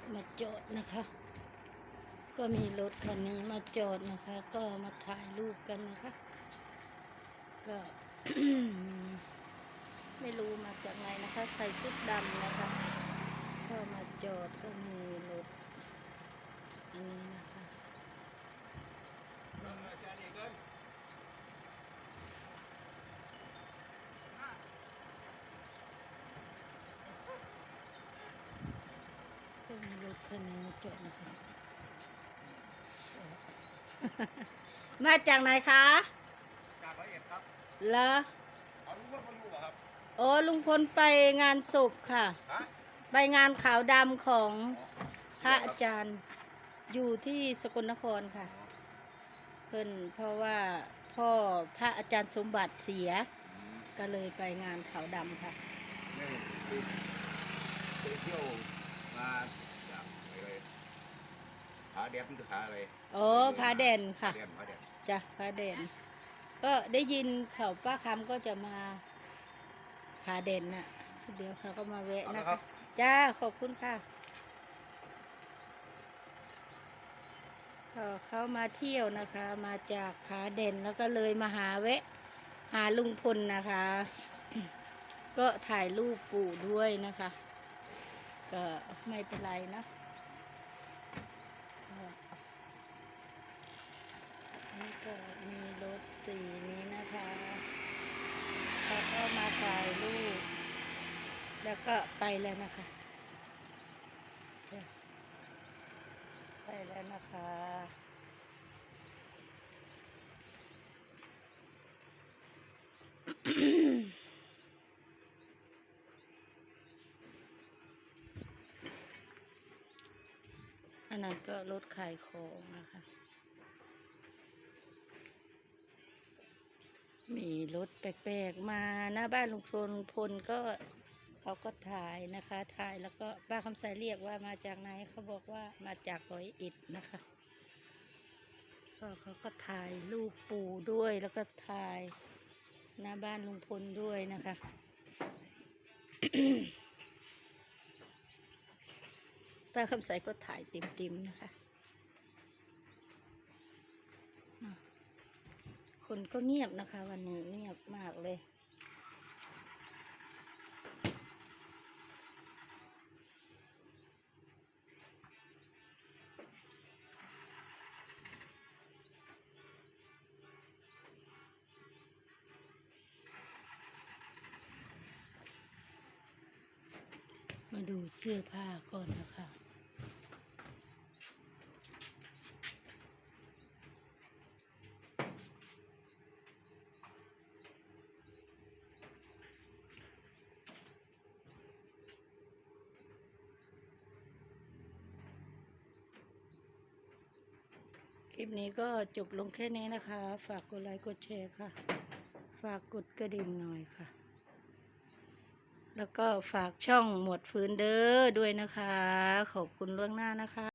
ถมาจอดนะคะ ก็มีรถคันนี้มาจอดนะคะ ก็มาถ่ายรูปกันนะคะ ก็ไม่รู้มาจากไหนนะคะ ใส่ชุดดำนะคะ ก็มาจอดก็มีรถอันนี้นะ คะก็มีรถคันนี้มาจอดนะคะ มาจากไหนคะ จากร้อยเอ็ดครับเหรอเอาลูกว่ามาอยู่เหรอครับ โอ้ลุงพลไปงานศพค่ะ ฮะไปงานขาวดำของพระอาจารย์อยู่ที่สกลนครค่ะ เพิ่นเพราะว่าพ่อพระอาจารย์สมบัติเสียอืมก็เลยไปงานขาวดำค่ะนี่ไปไปเที่ยวมาจากอะไร ผาแดดมันคือผาอะไรโอ้พระเด่นค่ะผาแดนผาแดนจ้ะพระเด่นก็ได้ยินเขาป้าคำก็จะมาพาเด่นน่ะ เดี๋ยวเขาก็มาแวะเอานะละครัคะบจ้าขอบคุณค่ะก็เขามาเที่ยวนะคะ มาจากผาเด่นแล้วก็เลยมาหาแวะ หาลุงพลนะคะ ก็ถ่ายรูปปู่ด้วยนะคะ ก็ไม่เป็นไรนะก็นี่ก็มีรถ สีนี้นะคะเขาก็มาถ่ายรูป แล้วก็ไปแล้วนะคะจ้ะไปแล้วนะคะอันนั้นก็รถขายของนะคะ มีรถแปลกๆมาหน้าบ้านลุงพลพลก็เขาก็ถ่ายนะคะ ถ่ายแล้วก็ป้าคำใสเรียกว่ามาจากไหนเขาบอกว่ามาจากร้อยเอ็ดนะคะก็เขาก็ถ่ายรูปปู่ด้วยแล้วก็ถ่ายหน้าบ้านลุงพลด้วยนะคะป้าคำใสก็ถ่ายเต็มๆนะคะ คนก็เงียบนะคะ วันนี้เงียบมากเลย มาดูเสื้อผ้าก่อนนะคะ ลิปนี้ก็จบลงแค่นี้นะคะ ฝากกดไลค์กดแชร์ค่ะ ฝากกดกระดิ่งหน่อยค่ะ แล้วก็ฝากช่องหมวดฟื้นเด้อด้วยนะคะ ขอบคุณล่วงหน้านะคะ